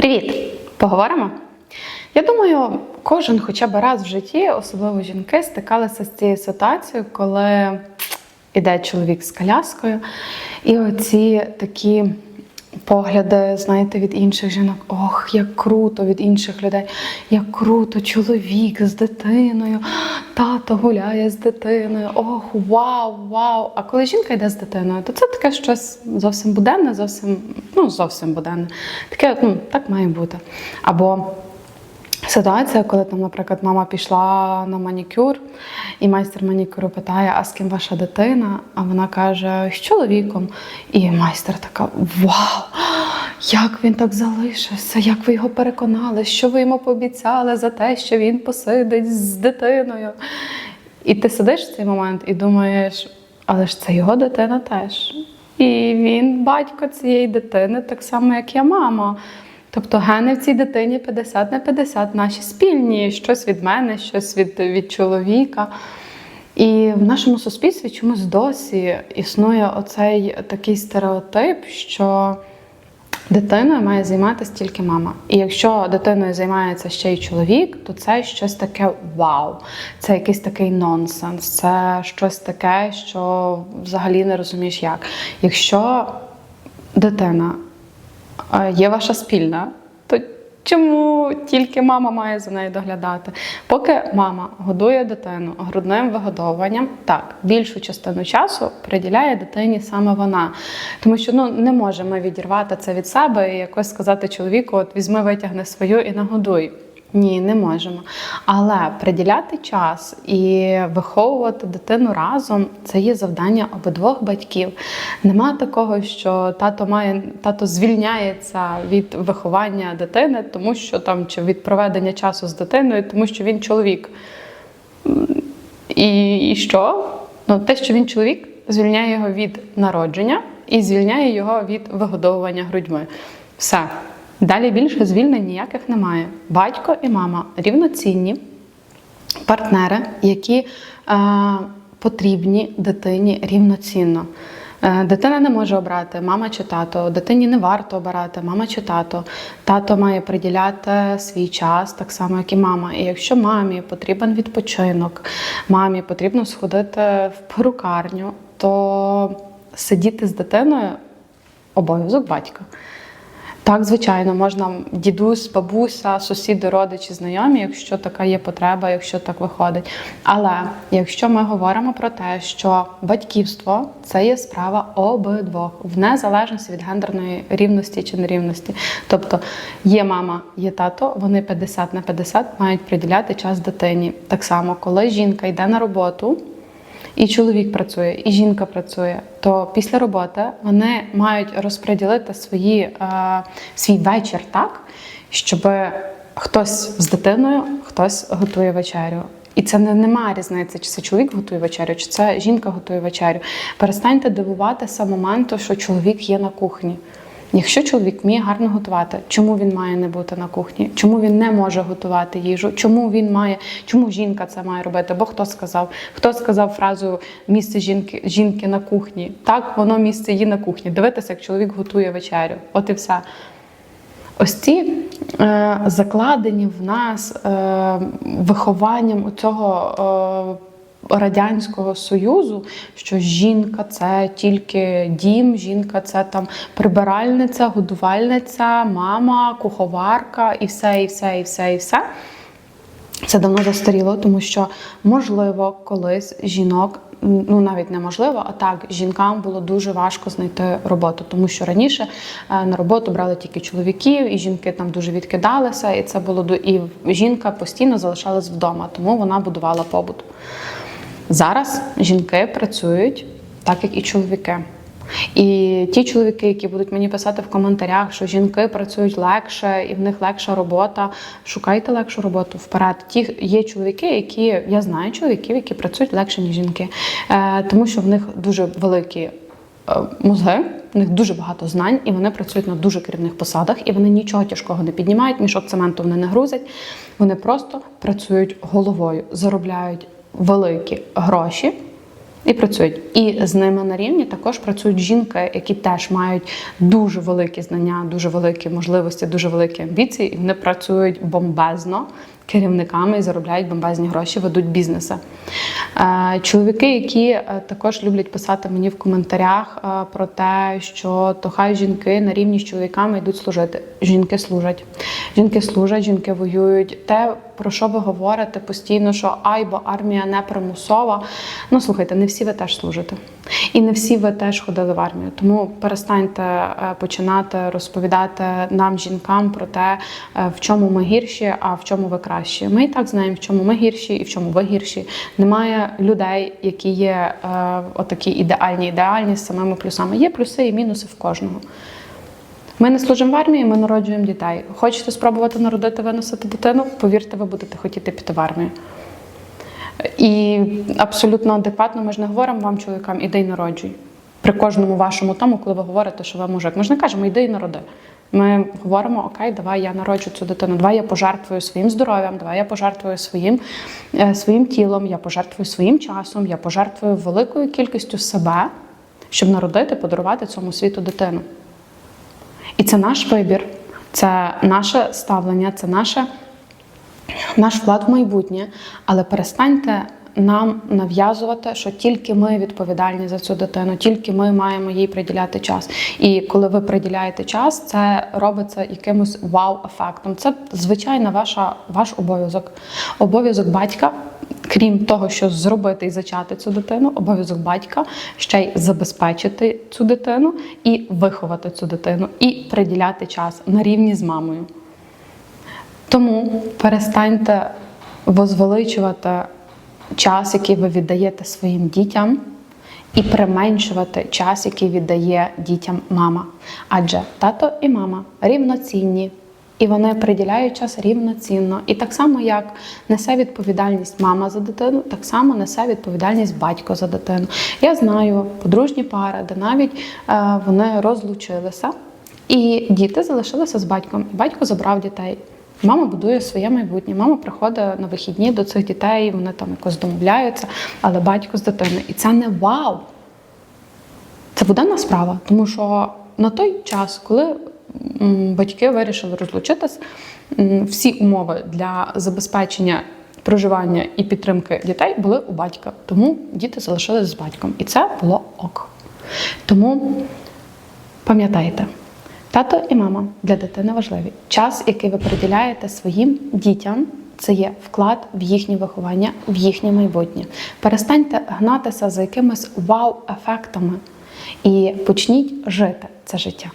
Привіт! Поговоримо? Я думаю, кожен хоча б раз в житті, особливо жінки, стикалися з цією ситуацією, коли іде чоловік з коляскою, і оці такі погляди, знаєте, від інших жінок: ох, як круто від інших людей, як круто, чоловік з дитиною, тато гуляє з дитиною, ох, вау, вау. А коли жінка йде з дитиною, то це таке щось зовсім буденне, зовсім, ну, зовсім буденне. Таке, ну, так має бути. Або Ситуація, коли там, наприклад, мама пішла на манікюр, і майстер манікюру питає, а з ким ваша дитина? А вона каже, з чоловіком. І майстер така: Вау! Як він так залишився? Як ви його переконали? Що ви йому пообіцяли за те, що він посидить з дитиною? І ти сидиш в цей момент і думаєш, але ж це його дитина теж. І він батько цієї дитини, так само, як я мама. Тобто гени в цій дитині 50 на 50, наші спільні, щось від мене, щось від, від чоловіка. І в нашому суспільстві чомусь досі існує оцей такий стереотип, що дитиною має займатися тільки мама. І якщо дитиною займається ще й чоловік, то це щось таке вау, це якийсь такий нонсенс, це щось таке, що взагалі не розумієш як. Якщо дитина є ваша спільна, то чому тільки мама має за нею доглядати? Поки мама годує дитину грудним вигодовуванням, так, більшу частину часу приділяє дитині саме вона. Тому що ну, не можемо відірвати це від себе і якось сказати чоловіку: от візьми, витягни свою і нагодуй. Ні, не можемо. Але приділяти час і виховувати дитину разом це є завдання обидвох батьків. Нема такого, що тато має тато звільняється від виховання дитини, тому що там чи від проведення часу з дитиною, тому що він чоловік. І, і що? Ну, те, що він чоловік, звільняє його від народження і звільняє його від вигодовування грудьми. Все. Далі більше звільнень ніяких немає. Батько і мама рівноцінні партнери, які е, потрібні дитині рівноцінно. Е, Дитина не може обрати мама чи тато. Дитині не варто обирати мама чи тато. Тато має приділяти свій час, так само, як і мама. І якщо мамі потрібен відпочинок, мамі потрібно сходити в перукарню, то сидіти з дитиною обов'язок батька. Так, звичайно, можна дідусь, бабуся, сусіди, родичі, знайомі, якщо така є потреба, якщо так виходить. Але якщо ми говоримо про те, що батьківство це є справа обидвох, в незалежності від гендерної рівності чи нерівності. Тобто є мама, є тато, вони 50 на 50 мають приділяти час дитині. Так само, коли жінка йде на роботу. І чоловік працює, і жінка працює. То після роботи вони мають розподілити свої, е, свій вечір так, щоб хтось з дитиною, хтось готує вечерю. І це не немає різниці, чи це чоловік готує вечерю, чи це жінка готує вечерю. Перестаньте дивуватися моменту, що чоловік є на кухні. Якщо чоловік вміє гарно готувати, чому він має не бути на кухні? Чому він не може готувати їжу? Чому він має, чому жінка це має робити? Бо хто сказав? Хто сказав фразу місце жінки жінки на кухні? Так, воно місце її на кухні. Дивитися, як чоловік готує вечерю. От і все. Ось ці е, закладені в нас е, вихованням цього е, Радянського Союзу, що жінка це тільки дім, жінка це там прибиральниця, годувальниця, мама, куховарка і все, і все, і все, і все. Це давно застаріло, тому що можливо колись жінок. Ну, навіть неможливо, а так жінкам було дуже важко знайти роботу, тому що раніше е, на роботу брали тільки чоловіків, і жінки там дуже відкидалися, і це було до і жінка постійно залишалась вдома, тому вона будувала побут. Зараз жінки працюють так, як і чоловіки. І ті чоловіки, які будуть мені писати в коментарях, що жінки працюють легше і в них легша робота, шукайте легшу роботу вперед. Ті є чоловіки, які я знаю чоловіків, які працюють легше, ніж жінки, е, тому що в них дуже великі е, мозги, в них дуже багато знань, і вони працюють на дуже керівних посадах, і вони нічого тяжкого не піднімають, мішок цементу вони не грузять. Вони просто працюють головою, заробляють великі гроші І працюють. І з ними на рівні також працюють жінки, які теж мають дуже великі знання, дуже великі можливості, дуже великі амбіції. І вони працюють бомбезно керівниками і заробляють бомбезні гроші, ведуть бізнеси. Е, Чоловіки, які е, також люблять писати мені в коментарях е, про те, що то хай жінки на рівні з чоловіками йдуть служити. Жінки служать. Жінки служать, жінки воюють. Те, про що ви говорите постійно, що ай, бо армія не примусова. Ну слухайте, не всі ви теж служите. І не всі ви теж ходили в армію. Тому перестаньте е, починати розповідати нам, жінкам, про те, е, в чому ми гірші, а в чому ви кращі. Ми і так знаємо, в чому ми гірші і в чому ви гірші. Немає людей, які є е, отакі ідеальні, ідеальні з самими плюсами. Є плюси і мінуси в кожного. Ми не служимо в армії, ми народжуємо дітей. Хочете спробувати народити, виносити дитину? Повірте, ви будете хотіти піти в армію. І абсолютно адекватно ми ж не говоримо вам, чоловікам, іди народжуй. При кожному вашому тому, коли ви говорите, що ви мужик. Ми ж не кажемо, іди і народи. Ми говоримо, окей, давай я народжу цю дитину, давай я пожертвую своїм здоров'ям, давай я пожертвую своїм, е, своїм тілом, я пожертвую своїм часом, я пожертвую великою кількістю себе, щоб народити, подарувати цьому світу дитину. І це наш вибір, це наше ставлення, це наше, наш вклад в майбутнє. Але перестаньте нам нав'язувати, що тільки ми відповідальні за цю дитину, тільки ми маємо їй приділяти час. І коли ви приділяєте час, це робиться якимось вау-ефектом. Це звичайно ваша, ваш обов'язок. Обов'язок батька. Крім того, що зробити і зачати цю дитину, обов'язок батька ще й забезпечити цю дитину і виховати цю дитину, і приділяти час на рівні з мамою. Тому перестаньте возвеличувати час, який ви віддаєте своїм дітям, і применшувати час, який віддає дітям мама. Адже тато і мама рівноцінні. І вони приділяють час рівноцінно. І так само, як несе відповідальність мама за дитину, так само несе відповідальність батько за дитину. Я знаю подружні пари, де навіть е, вони розлучилися, і діти залишилися з батьком. І батько забрав дітей. Мама будує своє майбутнє. Мама приходить на вихідні до цих дітей, вони там якось домовляються, але батько з дитиною. І це не вау. Це буденна справа, тому що на той час, коли батьки вирішили розлучитись, всі умови для забезпечення проживання і підтримки дітей були у батька. Тому діти залишились з батьком. І це було ок. Тому пам'ятайте, тато і мама для дитини важливі. Час, який ви приділяєте своїм дітям. Це є вклад в їхнє виховання, в їхнє майбутнє. Перестаньте гнатися за якимись вау-ефектами і почніть жити це життя.